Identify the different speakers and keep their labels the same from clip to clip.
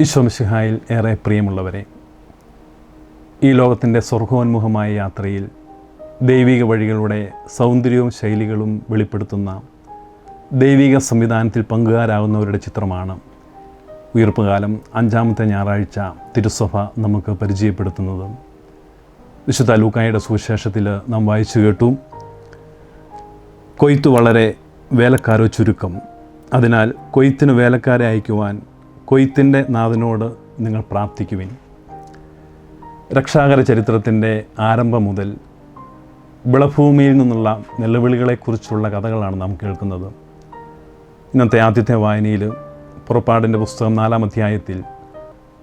Speaker 1: ഈശോമിശിഹായിൽ ഏറെ പ്രിയമുള്ളവരെ ഈ ലോകത്തിന്റെ സ്വർഗോന്മുഖമായ യാത്രയിൽ ദൈവിക വഴികളുടെ സൗന്ദര്യവും ശൈലികളും വെളിപ്പെടുത്തുന്ന ദൈവിക സംവിധാനത്തിൽ പങ്കുകാരാകുന്നവരുടെ ചിത്രമാണ് ഉയർപ്പുകാലം അഞ്ചാമത്തെ ഞായറാഴ്ച തിരുസഭ നമുക്ക് പരിചയപ്പെടുത്തുന്നത്. വിശുദ്ധ ലൂക്കായുടെ സുവിശേഷത്തിൽ നാം വായിച്ചു കേട്ടു കൊയ്ത്ത് വളരെ വേലക്കാരോ ചുരുക്കം. അതിനാൽ കൊയ്ത്തിന് വേലക്കാരെ അയക്കുവാൻ കൊയ്ത്തിന്റെ നാഥനോട് നിങ്ങൾ പ്രാർത്ഥിക്കുവിൻ. രക്ഷാകര ചരിത്രത്തിന്റെ ആരംഭം മുതൽ വിളഭൂമിയിൽ നിന്നുള്ള നിലവിളികളെക്കുറിച്ചുള്ള കഥകളാണ് നാം കേൾക്കുന്നത്. ഇന്നത്തെ ആദ്യത്തെ വായനയിൽ പുറപ്പാടിന്റെ പുസ്തകം നാലാം അധ്യായത്തിൽ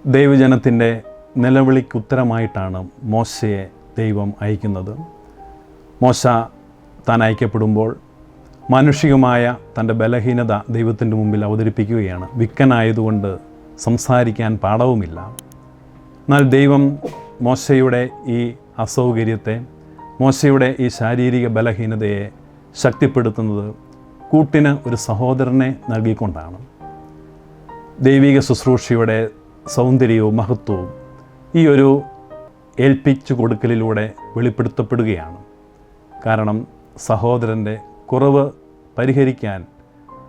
Speaker 1: ദൈവജനത്തിന്റെ നിലവിളിക്ക് ഉത്തരമായിട്ടാണ് മോശയെ ദൈവം അയക്കുന്നത്. മോശ താൻ അയക്കപ്പെടുമ്പോൾ മാനുഷികമായ തന്റെ ബലഹീനത ദൈവത്തിന്റെ മുമ്പിൽ അവതരിപ്പിക്കുകയാണ്. വിക്കനായതുകൊണ്ട് സംസാരിക്കാൻ പാടവുമില്ല എന്നാൽ ദൈവം മോശയുടെ ഈ അസൗകര്യത്തെ മോശയുടെ ഈ ശാരീരിക ബലഹീനതയെ ശക്തിപ്പെടുത്തുന്നത് കൂട്ടിന് ഒരു സഹോദരനെ നൽകിക്കൊണ്ടാണ്. ദൈവിക ശുശ്രൂഷയുടെ സൗന്ദര്യവും മഹത്വവും ഈ ഒരു ഏൽപ്പിച്ചു കൊടുക്കലിലൂടെ വെളിപ്പെടുത്തപ്പെടുകയാണ്. കാരണം സഹോദരന്റെ കുറവ് പരിഹരിക്കാൻ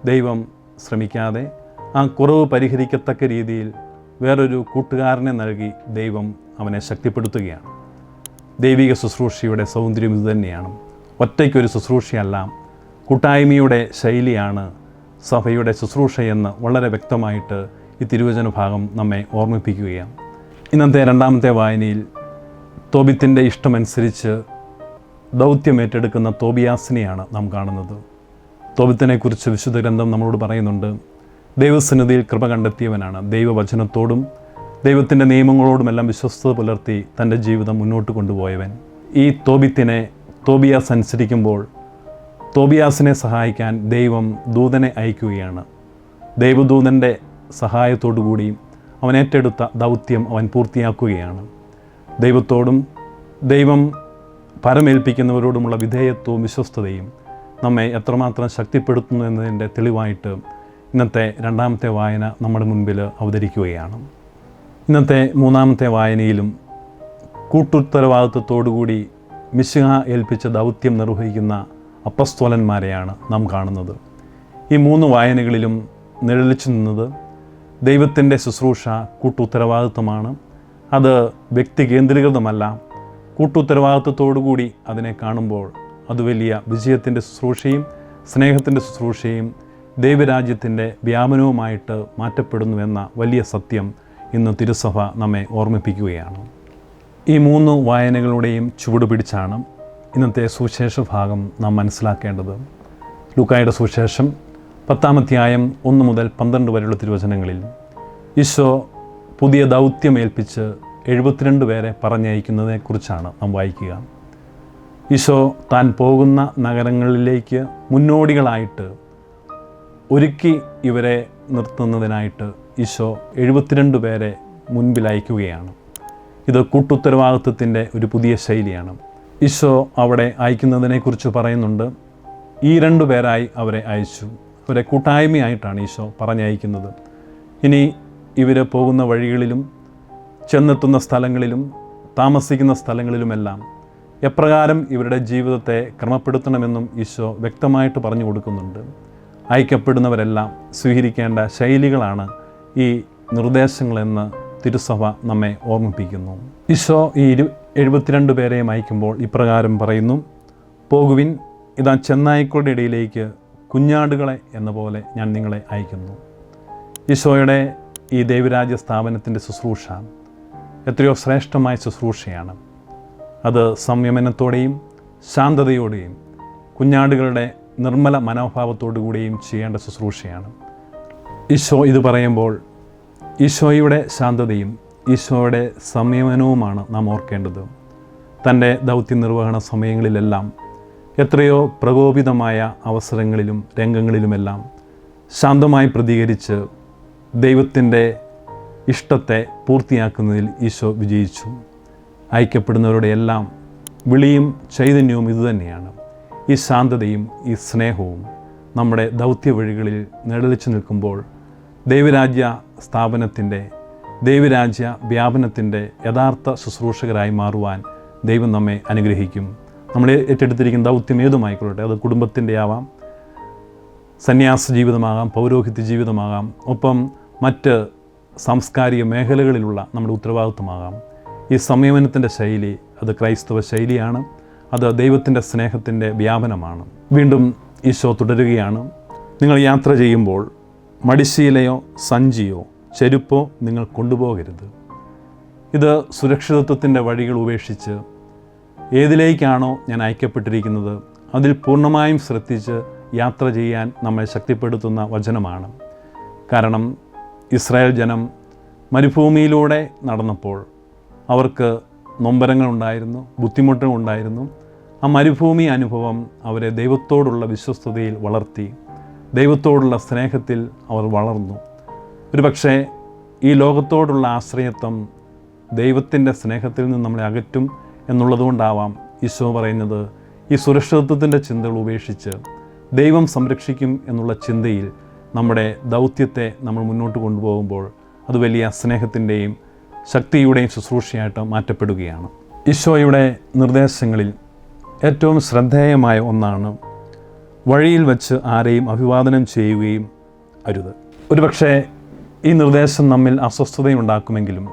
Speaker 1: ദൈവം ശ്രമിക്കാതെ ആ കുറവ് പരിഹരിക്കത്തക്ക രീതിയിൽ വേറൊരു കൂട്ടുകാരനെ നൽകി ദൈവം അവനെ ശക്തിപ്പെടുത്തുകയാണ്. ദൈവിക ശുശ്രൂഷയുടെ സൗന്ദര്യം ഇതുതന്നെയാണ് ഒറ്റയ്ക്കൊരു ശുശ്രൂഷയല്ല കൂട്ടായ്മയുടെ ശൈലിയാണ് സഭയുടെ ശുശ്രൂഷയെന്ന് വളരെ വ്യക്തമായിട്ട് ഈ തിരുവചന ഭാഗം നമ്മെ ഓർമ്മിപ്പിക്കുകയാണ്. ഇന്നത്തെ രണ്ടാമത്തെ വായനയിൽ തോബിത്തിന്റെ ഇഷ്ടമനുസരിച്ച് ദൗത്യം ഏറ്റെടുക്കുന്ന തോബിയാസിനെയാണ് നാം കാണുന്നത്. തോബിത്തിനെക്കുറിച്ച് വിശുദ്ധ ഗ്രന്ഥം നമ്മളോട് പറയുന്നുണ്ട് ദൈവസന്നിധിയിൽ കൃപ കണ്ടെത്തിയവനാണ്. ദൈവവചനത്തോടും ദൈവത്തിന്റെ നിയമങ്ങളോടുമെല്ലാം വിശ്വസ്തത പുലർത്തി തന്റെ ജീവിതം മുന്നോട്ട് കൊണ്ടുപോയവൻ. ഈ തോബിത്തിനെ തോബിയാസ് അനുസരിക്കുമ്പോൾ തോബിയാസിനെ സഹായിക്കാൻ ദൈവം ദൂതനെ അയക്കുകയാണ്. ദൈവദൂതന്റെ സഹായത്തോടുകൂടി അവൻ ഏറ്റെടുത്ത ദൗത്യം അവൻ പൂർത്തിയാക്കുകയാണ്. ദൈവത്തോടും ദൈവം പരമേൽപ്പിക്കുന്നവരോടുമുള്ള വിധേയത്വവും വിശ്വസ്തതയും നമ്മെ എത്രമാത്രം ശക്തിപ്പെടുത്തുന്നു എന്നതിന്റെ തെളിവായിട്ട് ഇന്നത്തെ രണ്ടാമത്തെ വായന നമ്മുടെ മുൻപിൽ അവതരിക്കുകയാണ്. ഇന്നത്തെ മൂന്നാമത്തെ വായനയിലും കൂട്ടുത്തരവാദിത്വത്തോടുകൂടി മിശിഹ ഏൽപ്പിച്ച ദൗത്യം നിർവഹിക്കുന്ന അപ്പസ്തോലന്മാരെയാണ് നാം കാണുന്നത്. ഈ മൂന്ന് വായനകളിലും നിഴലിച്ചു നിന്നത് ദൈവത്തിന്റെ ശുശ്രൂഷ കൂട്ടുത്തരവാദിത്വമാണ്. അത് വ്യക്തി കേന്ദ്രീകൃതമല്ല കൂട്ടുത്തരവാദിത്വത്തോടുകൂടി അതിനെ കാണുമ്പോൾ അത് വലിയ വിജയത്തിന്റെ ശുശ്രൂഷയും സ്നേഹത്തിന്റെ ശുശ്രൂഷയും ദൈവരാജ്യത്തിന്റെ വ്യാപനവുമായിട്ട് മാറ്റപ്പെടുന്നുവെന്ന വലിയ സത്യം ഇന്ന് തിരുസഭ നമ്മെ ഓർമ്മിപ്പിക്കുകയാണ്. ഈ മൂന്ന് വായനകളുടെയും ചുവട് പിടിച്ചാണ് ഇന്നത്തെ സുവിശേഷ ഭാഗം നാം മനസ്സിലാക്കേണ്ടത്. ലൂക്കായുടെ സുവിശേഷം പത്താമധ്യായം ഒന്ന് മുതൽ പന്ത്രണ്ട് വരെയുള്ള തിരുവചനങ്ങളിൽ ഈശോ പുതിയ ദൗത്യം ഏൽപ്പിച്ച് എഴുപത്തിരണ്ട് പേരെ പറഞ്ഞയക്കുന്നതിനെക്കുറിച്ചാണ് നാം വായിക്കുക. ഈശോ താൻ പോകുന്ന നഗരങ്ങളിലേക്ക് മുന്നോടികളായിട്ട് ഒരുക്കി ഇവരെ നിർത്തുന്നതിനായിട്ട് ഈശോ എഴുപത്തിരണ്ട് പേരെ മുൻപിൽ അയക്കുകയാണ്. ഇത് കൂട്ടുത്തരവാദിത്വത്തിന്റെ ഒരു പുതിയ ശൈലിയാണ്. ഈശോ അവിടെ അയക്കുന്നതിനെക്കുറിച്ച് പറയുന്നുണ്ട്. ഈ രണ്ടു പേരായി അവരെ അയച്ചു. അവരെ കൂട്ടായ്മയായിട്ടാണ് ഈശോ പറഞ്ഞയക്കുന്നത്. ഇനി ഇവർ പോകുന്ന വഴികളിലും ചെന്നെത്തുന്ന സ്ഥലങ്ങളിലും താമസിക്കുന്ന സ്ഥലങ്ങളിലുമെല്ലാം എപ്രകാരം ഇവരുടെ ജീവിതത്തെ ക്രമപ്പെടുത്തണമെന്നും ഈശോ വ്യക്തമായിട്ട് പറഞ്ഞു കൊടുക്കുന്നുണ്ട്. അയക്കപ്പെടുന്നവരെല്ലാം സ്വീകരിക്കേണ്ട ശൈലികളാണ് ഈ നിർദ്ദേശങ്ങളെന്ന് തിരുസഭ നമ്മെ ഓർമ്മിപ്പിക്കുന്നു. ഈശോ ഈ ഇരു എഴുപത്തിരണ്ട് പേരെയും അയക്കുമ്പോൾ ഇപ്രകാരം പറയുന്നു പോകുവിൻ ഇതാ ചെന്നായ്ക്കളുടെ ഇടയിലേക്ക് കുഞ്ഞാടുകളെ എന്ന പോലെ ഞാൻ നിങ്ങളെ അയക്കുന്നു. ഈശോയുടെ ഈ ദൈവരാജ്യ സ്ഥാപനത്തിന്റെ ശുശ്രൂഷ എത്രയോ ശ്രേഷ്ഠമായ ശുശ്രൂഷയാണ്. അത് സംയമനത്തോടെയും ശാന്തതയോടെയും കുഞ്ഞാടുകളുടെ നിർമ്മല മനോഭാവത്തോടു കൂടിയും ചെയ്യേണ്ട ശുശ്രൂഷയാണ്. ഈശോ ഇത് പറയുമ്പോൾ ഈശോയുടെ ശാന്തതയും ഈശോയുടെ സംയമനവുമാണ് നാം ഓർക്കേണ്ടത്. തന്റെ ദൗത്യ നിർവഹണ സമയങ്ങളിലെല്ലാം എത്രയോ പ്രകോപിതമായ അവസരങ്ങളിലും രംഗങ്ങളിലുമെല്ലാം ശാന്തമായി പ്രതികരിച്ച് ദൈവത്തിന്റെ ഇഷ്ടത്തെ പൂർത്തിയാക്കുന്നതിൽ ഈശോ വിജയിച്ചു. അയക്കപ്പെടുന്നവരുടെ എല്ലാം വിളിയും ചൈതന്യവും ഇതുതന്നെയാണ് ഈ ശാന്തതയും ഈ സ്നേഹവും നമ്മുടെ ദൗത്യ വഴികളിൽ നിഴലിച്ചു നിൽക്കുമ്പോൾ ദൈവരാജ്യ സ്ഥാപനത്തിന്റെ ദൈവരാജ്യ വ്യാപനത്തിന്റെ യഥാർത്ഥ ശുശ്രൂഷകരായി മാറുവാൻ ദൈവം നമ്മെ അനുഗ്രഹിക്കും. നമ്മൾ ഏറ്റെടുത്തിരിക്കുന്ന ദൗത്യം ഏതുമായിക്കൊള്ളട്ടെ? അത് കുടുംബത്തിന്റെ ആവാം സന്യാസ ജീവിതമാകാം പൗരോഹിത്യ ജീവിതമാകാം. ഒപ്പം മറ്റ് സാംസ്കാരിക മേഖലകളിലുള്ള നമ്മുടെ ഉത്തരവാദിത്വമാകാം. ഈ സംയമനത്തിന്റെ ശൈലി അത് ക്രൈസ്തവ ശൈലിയാണ്. അത് ദൈവത്തിന്റെ സ്നേഹത്തിന്റെ വ്യാപനമാണ്. വീണ്ടും ഈശോ തുടരുകയാണ്. നിങ്ങൾ യാത്ര ചെയ്യുമ്പോൾ മടിശീലയോ സഞ്ചിയോ ചെരുപ്പോ നിങ്ങൾ കൊണ്ടുപോകരുത്. ഇത് സുരക്ഷിതത്വത്തിന്റെ വഴികൾ ഉപേക്ഷിച്ച് ഏതിലേക്കാണോ ഞാൻ അയക്കപ്പെട്ടിരിക്കുന്നത് അതിൽ പൂർണമായും ശ്രദ്ധിച്ച് യാത്ര ചെയ്യാൻ നമ്മെ ശക്തിപ്പെടുത്തുന്ന വചനമാണ്. കാരണം ഇസ്രായേൽ ജനം മരുഭൂമിയിലൂടെ നടന്നപ്പോൾ അവർക്ക് നൊമ്പരങ്ങളുണ്ടായിരുന്നു ബുദ്ധിമുട്ടുകളുണ്ടായിരുന്നു ആ മരുഭൂമി അനുഭവം അവരെ ദൈവത്തോടുള്ള വിശ്വസ്തതയിൽ വളർത്തി ദൈവത്തോടുള്ള സ്നേഹത്തിൽ അവർ വളർന്നു. ഒരു പക്ഷേ ഈ ലോകത്തോടുള്ള ആശ്രയത്വം ദൈവത്തിന്റെ സ്നേഹത്തിൽ നിന്ന് നമ്മളെ അകറ്റും എന്നുള്ളതുകൊണ്ടാവാം ഈശോ പറയുന്നത് ഈ സുരക്ഷിതത്വത്തിന്റെ ചിന്തകൾ ഉപേക്ഷിച്ച് ദൈവം സംരക്ഷിക്കും എന്നുള്ള ചിന്തയിൽ നമ്മുടെ ദൗത്യത്തെ നമ്മൾ മുന്നോട്ട് കൊണ്ടുപോകുമ്പോൾ അത് വലിയ സ്നേഹത്തിന്റെയും ശക്തിയുടെയും ശുശ്രൂഷയായിട്ട് മാറ്റപ്പെടുകയാണ്. ഈശോയുടെ നിർദ്ദേശങ്ങളിൽ ഏറ്റവും ശ്രദ്ധേയമായ ഒന്നാണ് വഴിയിൽ വച്ച് ആരെയും അഭിവാദനം ചെയ്യുകയും അരുത്. ഒരുപക്ഷെ ഈ നിർദ്ദേശം നമ്മിൽ അസ്വസ്ഥതയുണ്ടാക്കുമെങ്കിലും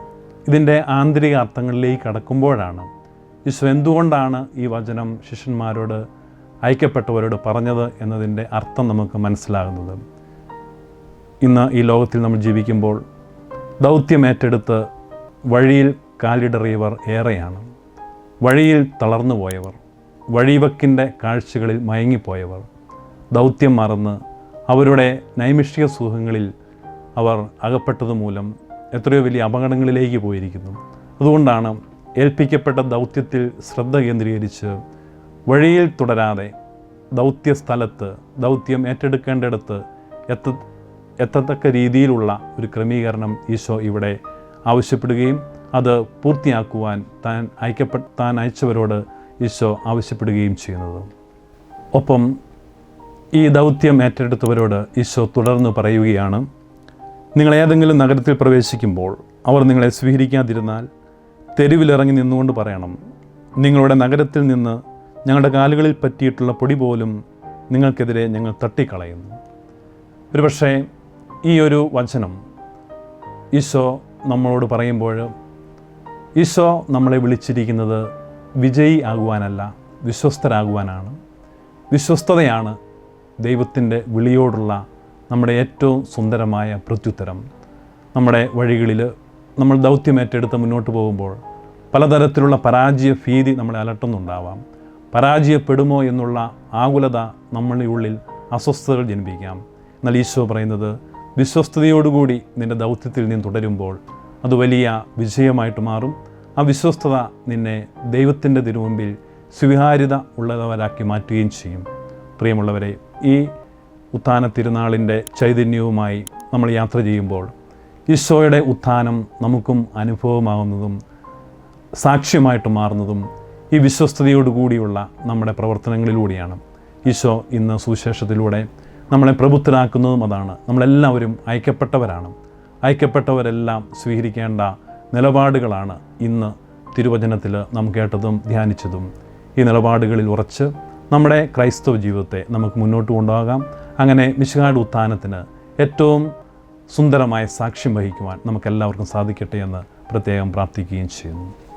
Speaker 1: ഇതിന്റെ ആന്തരിക അർത്ഥങ്ങളിലേക്ക് കടക്കുമ്പോഴാണ് ഈശോ എന്തുകൊണ്ടാണ് ഈ വചനം ശിഷ്യന്മാരോട് അയക്കപ്പെട്ടവരോട് പറഞ്ഞത് എന്നതിന്റെ അർത്ഥം നമുക്ക് മനസ്സിലാകുന്നത്. ഇന്ന് ഈ ലോകത്തിൽ നമ്മൾ ജീവിക്കുമ്പോൾ ദൗത്യം ഏറ്റെടുത്ത് വഴിയിൽ കാലിടറിയവർ ഏറെയാണ്. വഴിയിൽ തളർന്നു പോയവർ വഴിവക്കിന്റെ കാഴ്ചകളിൽ മയങ്ങിപ്പോയവർ ദൗത്യം മറന്ന് അവരുടെ നൈമിഷിക സുഖങ്ങളിൽ അവർ അകപ്പെട്ടത് മൂലം എത്രയോ വലിയ അപകടങ്ങളിലേക്ക് പോയിരിക്കുന്നു. അതുകൊണ്ടാണ് ഏൽപ്പിക്കപ്പെട്ട ദൗത്യത്തിൽ ശ്രദ്ധ കേന്ദ്രീകരിച്ച് വഴിയിൽ തുടരാതെ ദൗത്യ സ്ഥലത്ത് ദൗത്യം ഏറ്റെടുക്കേണ്ടിടത്ത് എത്തത്തക്ക രീതിയിലുള്ള ഒരു ക്രമീകരണം ഈശോ ഇവിടെ ആവശ്യപ്പെടുകയും അത് പൂർത്തിയാക്കുവാൻ താൻ അയക്കപ്പെട്ട താൻ അയച്ചവരോട് ഈശോ ആവശ്യപ്പെടുകയും ചെയ്യുന്നത്. ഒപ്പം ഈ ദൗത്യം ഏറ്റെടുത്തവരോട് ഈശോ തുടർന്ന് പറയുകയാണ് നിങ്ങൾ ഏതെങ്കിലും നഗരത്തിൽ പ്രവേശിക്കുമ്പോൾ അവർ നിങ്ങളെ സ്വീകരിക്കാതിരുന്നാൽ തെരുവിലിറങ്ങി നിന്നുകൊണ്ട് പറയണം നിങ്ങളുടെ നഗരത്തിൽ നിന്ന് ഞങ്ങളുടെ കാലുകളിൽ പറ്റിയിട്ടുള്ള പൊടി പോലും നിങ്ങൾക്കെതിരെ ഞങ്ങൾ തട്ടിക്കളയുന്നു. ഒരുപക്ഷേ ഈ ഒരു വചനം ഈശോ നമ്മളോട് പറയുമ്പോൾ ഈശോ നമ്മളെ വിളിച്ചിരിക്കുന്നത് വിജയി ആകുവാനല്ല വിശ്വസ്തരാകുവാനാണ്. വിശ്വസ്തതയാണ് ദൈവത്തിന്റെ വിളിയോടുള്ള നമ്മുടെ ഏറ്റവും സുന്ദരമായ പ്രത്യുത്തരം. നമ്മുടെ വഴികളിൽ നമ്മൾ ദൗത്യമേറ്റെടുത്ത് മുന്നോട്ട് പോകുമ്പോൾ പലതരത്തിലുള്ള പരാജയ ഭീതി നമ്മളെ അലട്ടുന്നുണ്ടാവാം. പരാജയപ്പെടുമോ എന്നുള്ള ആകുലത നമ്മളുടെ ഉള്ളിൽ അസ്വസ്ഥതകൾ ജനിപ്പിക്കാം. എന്നാൽ ഈശോ പറയുന്നത് വിശ്വസ്തയോടുകൂടി നിന്റെ ദൗത്യത്തിൽ നീ തുടരുമ്പോൾ അത് വലിയ വിജയമായിട്ട് മാറും. ആ വിശ്വസ്തത നിന്നെ ദൈവത്തിന്റെ തിരുമുമ്പിൽ സ്വീകാര്യത ഉള്ളവരാക്കി മാറ്റുകയും ചെയ്യും. പ്രിയമുള്ളവരെ ഈ ഉത്ഥാന തിരുനാളിന്റെ ചൈതന്യവുമായി നമ്മൾ യാത്ര ചെയ്യുമ്പോൾ ഈശോയുടെ ഉത്ഥാനം നമുക്കും അനുഭവമാകുന്നതും സാക്ഷ്യമായിട്ട് മാറുന്നതും ഈ വിശ്വസ്തയോടുകൂടിയുള്ള നമ്മുടെ പ്രവർത്തനങ്ങളിലൂടെയാണ്. ഈശോ ഇന്ന് സുവിശേഷത്തിലൂടെ നമ്മളെ പ്രബുദ്ധരാക്കുന്നതും അതാണ്. നമ്മളെല്ലാവരും ഐക്യപ്പെട്ടവരാണ്. ഐക്യപ്പെട്ടവരെല്ലാം സ്വീകരിക്കേണ്ട നിലപാടുകളാണ് ഇന്ന് തിരുവചനത്തിൽ നാം കേട്ടതും ധ്യാനിച്ചതും. ഈ നിലപാടുകളിൽ ഉറച്ച് നമ്മുടെ ക്രൈസ്തവ ജീവിതത്തെ നമുക്ക് മുന്നോട്ട് കൊണ്ടുപോകാം. അങ്ങനെ മിശുകാട് ഉത്ഥാനത്തിന് ഏറ്റവും സുന്ദരമായ സാക്ഷ്യം വഹിക്കുവാൻ നമുക്കെല്ലാവർക്കും സാധിക്കട്ടെ എന്ന് പ്രത്യേകം പ്രാർത്ഥിക്കുകയും ചെയ്യുന്നു.